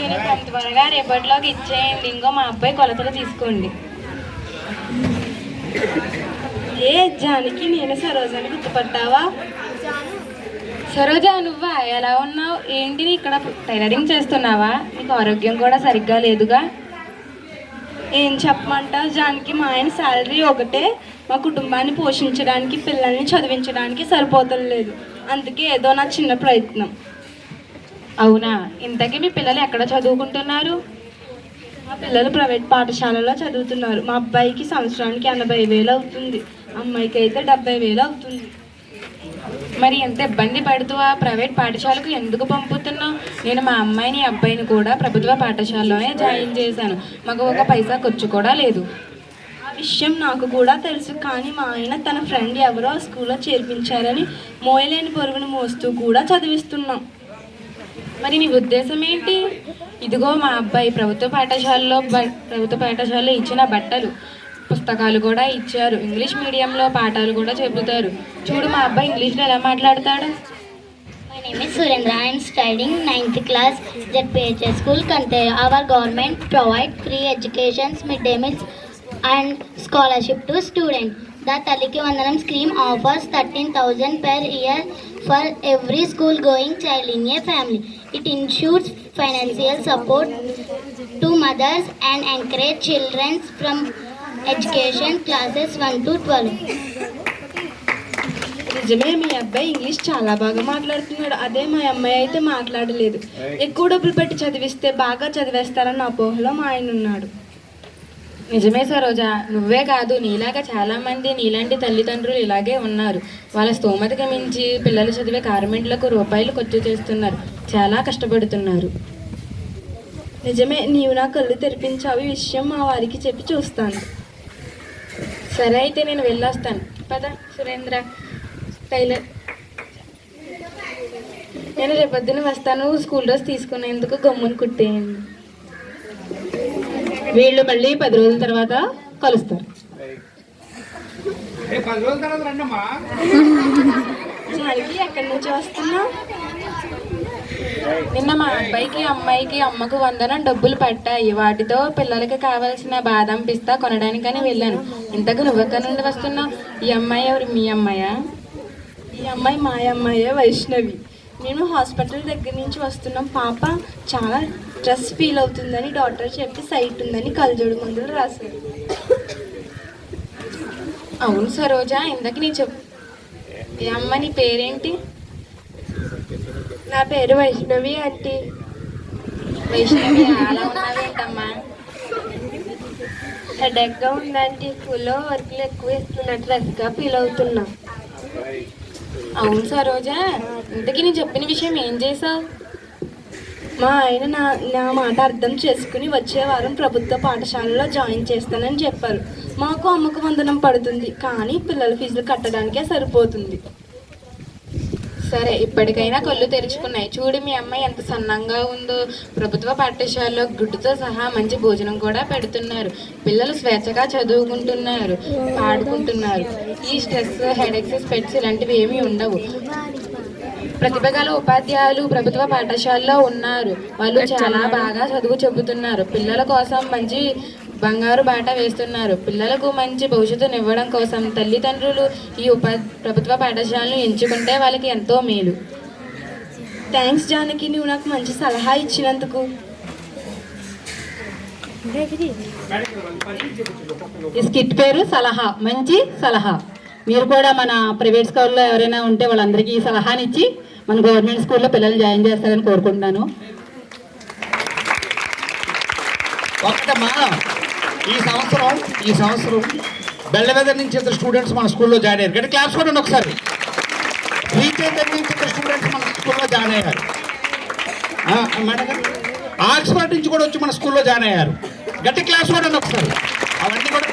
Uniform త్వరగా రేపటిలోకి ఇచ్చేయండి. ఇంకో మా అబ్బాయి కొలతలు తీసుకోండి. ఏ జానికి నేను సరోజని గుర్తుపట్టావా? సరోజా నువ్వా? ఎలా ఉన్నావు? ఏంటి ఇక్కడ టైలరింగ్ చేస్తున్నావా? నీకు ఆరోగ్యం కూడా సరిగ్గా లేదుగా? ఏం చెప్పమంటావు? జానికి మా ఆయన శాలరీ ఒకటే. మా కుటుంబాన్ని పోషించడానికి పిల్లల్ని చదివించడానికి సరిపోతలేదు. అందుకే ఏదో నా చిన్న ప్రయత్నం. అవునా? ఇంతకీ మీ పిల్లలు ఎక్కడ చదువుకుంటున్నారు? మా పిల్లలు ప్రైవేట్ పాఠశాలలో చదువుతున్నారు. మా అబ్బాయికి సంవత్సరానికి ఎనభై వేలు అవుతుంది. అమ్మాయికి అయితే డెబ్బై వేలు అవుతుంది. మరి ఎంత ఇబ్బంది పడుతూ ఆ ప్రైవేట్ పాఠశాలకు ఎందుకు పంపుతున్నావు? నేను మా అమ్మాయిని అబ్బాయిని కూడా ప్రభుత్వ పాఠశాలలోనే జాయిన్ చేశాను. మాకు ఒక పైసా ఖర్చు కూడా లేదు. ఆ విషయం నాకు కూడా తెలుసు. కానీ మా ఆయన తన ఫ్రెండ్ ఎవరో ఆ స్కూల్లో చేర్పించారని మోయలేని పొరుగును మోస్తూ కూడా చదివిస్తున్నాం. మరి నీ ఉద్దేశం ఏంటి? ఇదిగో మా అబ్బాయి ప్రభుత్వ పాఠశాలలో ప్రభుత్వ పాఠశాలలో ఇచ్చిన బట్టలు పుస్తకాలు కూడా ఇచ్చారు. ఇంగ్లీష్ మీడియంలో పాఠాలు కూడా చెబుతారు. చూడు మా అబ్బాయి ఇంగ్లీష్లో ఎలా మాట్లాడతాడు? Surendra I'm studying ninth class ZPHS school కంటే our government provide free education mid day meals and scholarship to student the Talliki Vandanam scheme offers thirteen thousand per year for every school going child in a family. It ensures financial support to mothers and encourage children from education classes 1 to 12. నిజమే మీ అబ్బాయి English చాలా బాగా మాట్లాడుతున్నాడు అదే మా అమ్మాయి అయితే మాట్లాడలేదు ఎక్కువ డబ్బులు పెట్టి చదివిస్తే బాగా చదివేస్తారన్న అపోహలో మా ఆయన ఉన్నాడు నిజమే సరోజా నువ్వే కాదు నీలాగా చాలామంది నీలాంటి తల్లిదండ్రులు ఇలాగే ఉన్నారు. వాళ్ళ స్తోమతకి మించి పిల్లలు చదివే కార్మెంట్లకు రూపాయలు ఖర్చు చేస్తున్నారు. చాలా కష్టపడుతున్నారు. నిజమే నీవు నా కళ్ళు తెరిపించావు ఈ విషయం మా వారికి చెప్పి చూస్తాను. సరే అయితే నేను వెళ్ళొస్తాను. పద సురేంద్ర టైలర్. నేను రేపొద్దున వస్తాను స్కూల్ డ్రెస్ తీసుకునేందుకు గమ్మును కుట్టేయండి వీళ్ళు మళ్ళీ పది రోజుల తర్వాత కలుస్తారు. ఎక్కడి నుంచి వస్తున్నావు నిన్న మా అబ్బాయికి అమ్మాయికి అమ్మకు వందనం డబ్బులు పట్టాయి. వాటితో పిల్లలకి కావాల్సిన బాదం పిస్తా కొనడానికని వెళ్ళాను. ఇంతకు నువ్వు ఎక్కడి నుండి వస్తున్నావు? ఈ అమ్మాయి ఎవరు? మీ అమ్మాయా? ఈ అమ్మాయి మా అమ్మాయే వైష్ణవి. మేము హాస్పిటల్ దగ్గర నుంచి వస్తున్నాం పాప చాలా స్ట్రెస్ ఫీల్ అవుతుందని డాక్టర్ చెప్పి సైట్ ఉందని కలజోడు మందులు రాశారు. అవును సరోజా ఇందాక నీ చెప్ ఏ అమ్మ నీ పేరేంటి? నా పేరు వైష్ణవి ఆంటీ. వైష్ణవి అలా ఉన్నావేంటమ్మా? హెడేక్గా ఉందంటే స్కూల్లో వర్క్లు ఎక్కువ ఇస్తున్నట్టు లెస్గా ఫీల్ అవుతున్నా అవును సరోజా ఇంతకీ నేను చెప్పిన విషయం ఏం చేసావు మా ఆయన నా నా మాట అర్థం చేసుకుని వచ్చే వారం ప్రభుత్వ పాఠశాలలో జాయిన్ చేస్తానని చెప్పారు. మాకు అమ్మకు వందనం పడుతుంది కానీ పిల్లల ఫీజులు కట్టడానికే సరిపోతుంది. సరే ఇప్పటికైనా కళ్ళు తెరుచుకున్నాయి. చూడు మీ అమ్మాయి ఎంత సన్నంగా ఉందో. ప్రభుత్వ పాఠశాలలో గుడ్డుతో సహా మంచి భోజనం కూడా పెడుతున్నారు. పిల్లలు స్వేచ్ఛగా చదువుకుంటున్నారు ఆడుకుంటున్నారు ఈ స్ట్రెస్ హెడెక్స్ స్పెట్స్ ఇలాంటివి ఏమీ ఉండవు. ప్రతిభ గల ఉపాధ్యాయులు ప్రభుత్వ పాఠశాలలో ఉన్నారు. వాళ్ళు చాలా బాగా చదువు చెబుతున్నారు. పిల్లల కోసం మంచి బంగారు బాట వేస్తున్నారు. పిల్లలకు మంచి భవిష్యత్తును ఇవ్వడం కోసం తల్లిదండ్రులు ఈ ఉపా ప్రభుత్వ పాఠశాలను ఎంచుకుంటే వాళ్ళకి ఎంతో మేలు. థ్యాంక్స్ జానకి నువ్వు నాకు మంచి సలహా ఇచ్చినందుకు. ఈ స్కిట్ పేరు సలహా మంచి సలహా. మీరు కూడా మన ప్రైవేట్ స్కూల్లో ఎవరైనా ఉంటే వాళ్ళందరికీ ఈ సలహానిచ్చి మన గవర్నమెంట్ స్కూల్లో పిల్లలు జాయిన్ చేస్తారని కోరుకుంటున్నాను. ఒకటమ్మా ఈ సంవత్సరం ఈ సంవత్సరం బెల్లవెదర్ నుంచి ఇద్దరు స్టూడెంట్స్ మన స్కూల్లో జాయిన్ అయ్యారు. గట్టి క్లాస్ కూడా ఒకసారి. రీచేందర్ నుంచి ఇద్దరు స్టూడెంట్స్ మన స్కూల్లో జాయిన్ అయ్యారు. మేడం గారు ఆక్స్ఫర్డ్ నుంచి కూడా వచ్చి మన స్కూల్లో జాయిన్ అయ్యారు. గట్టి క్లాస్ కూడా ఒకసారి. అవన్నీ కూడా